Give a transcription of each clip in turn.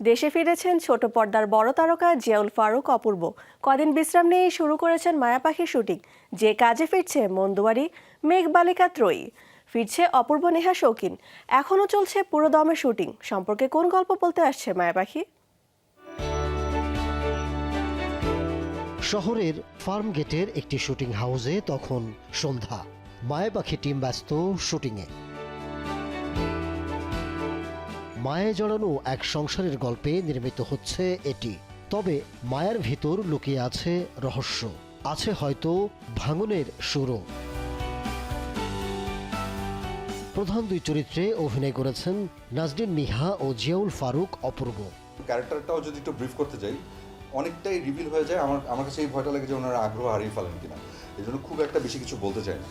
দেশে ফিরেছেন ছোট পর্দার বড় তারকা জিয়াউল ফারুক অপূর্ব। কদিন বিশ্রাম নিয়েই শুরু করেছেন মায়া পাখির শুটিং। যে কাজে ফিরছে মন্দুয়ারি মেঘ বালিকা ত্রয়ী। ফিরছে অপূর্ব নেহা শৌকিন এখনও চলছে পুরো দমে শুটিং। সম্পর্কে কোন গল্প বলতে আসছে মায়াপাখি শহরের ফার্ম গেটের একটি শুটিং হাউসে তখন সন্ধ্যা। মায়াপাখি টিম ব্যস্ত শুটিংয়ে। মায়ে জড়ানো এক সংসারের গল্পে নির্মিত হচ্ছে এটি। তবে মায়ার ভেতর লুকিয়ে আছে রহস্য। আছে হয়তো ভাঙনের সুরও। প্রধান দুই চরিত্রে অভিনয় করেছেন নাজরিন নিহা ও জিয়াউল ফারুক অপূর্ব। ক্যারেক্টারটাও যদি একটু ব্রিফ করতে যাই, অনেকটাই রিভিল হয়ে যায়। আমার আমার কাছে এই ভয়টা লাগে যে ওনারা আগ্রহ হারিয়ে ফেলেন কিনা। এই জন্য খুব একটা বেশি কিছু বলতে চাই না।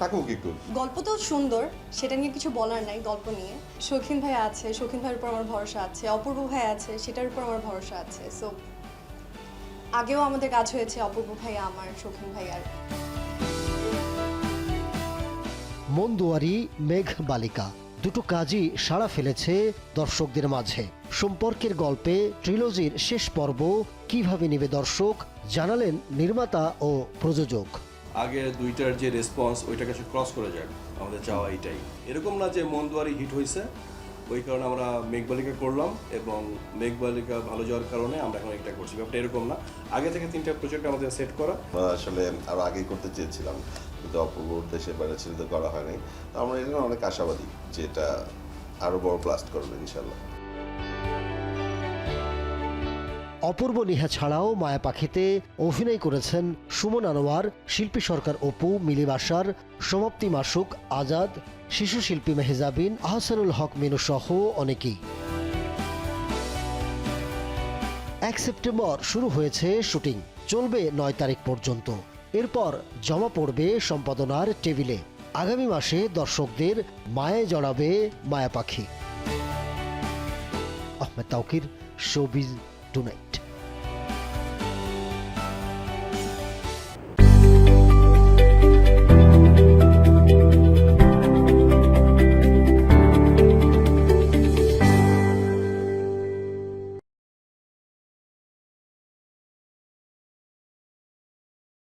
তাকেও কি একটু। গল্প তো সুন্দর সেটা নিয়ে কিছু বলার নাই গল্প নিয়ে। শৌখিন ভাই আছে শৌখিন ভাইয়ের উপর আমার ভরসা আছে অপূর্ব ভাই আছে সেটার উপর আমার ভরসা আছে। সো আগেও আমাদের কাজ হয়েছে অপূর্ব ভাই আমার শৌখিন ভাই আর। মন্দুয়ারি মেঘ বালিকা দুটো কাজই সাড়া ফেলেছে দর্শকদের মাঝে। সম্পর্কের গল্পে ট্রিলজির শেষ পর্ব কীভাবে নেবে দর্শক জানালেন নির্মাতা ও প্রযোজক। আগে দুইটার যে রেসপন্স ওইটাকে সে ক্রস করে যাক, আমাদের চাওয়া এটাই এরকম না যে মন দুয়ারি হিট হয়েছে ওই কারণে আমরা মেঘবালিকা করলাম এবং মেঘবালিকা ভালো যাওয়ার কারণে আমরা এখন এটা করছি। ব্যাপারটা এরকম না। আগে থেকে তিনটা প্রজেক্ট আমাদের সেট করা। আসলে আরও আগেই করতে চেয়েছিলাম, কিন্তু অপূর্ব উদ্দেশ্যে বাইরে ছিল তো করা হয়নি। তো আমরা এটা অনেক আশাবাদী যে এটা আরও বড় ব্লাস্ট করবে ইনশাল্লাহ অপূর্ব নিহা ছাড়াও মায়া পাখিতে অভিনয় করেছেন সুমন আনোয়ার, শিল্পী সরকার অপু, মিলি বাসার, সমাপ্তি মাসুক, আজাদ, শিশু শিল্পী মেহজাবিন, আহসানুল হক মিনু সহ অনেকেই। এক সেপ্টেম্বর শুরু হয়েছে শুটিং। চলবে নয় তারিখ পর্যন্ত। এরপর জমা পড়বে সম্পাদনার টেবিলে। আগামী মাসে দর্শকদের মায়ে জড়াবে মায়া পাখি। Ahmed Tauquir showbiz tonight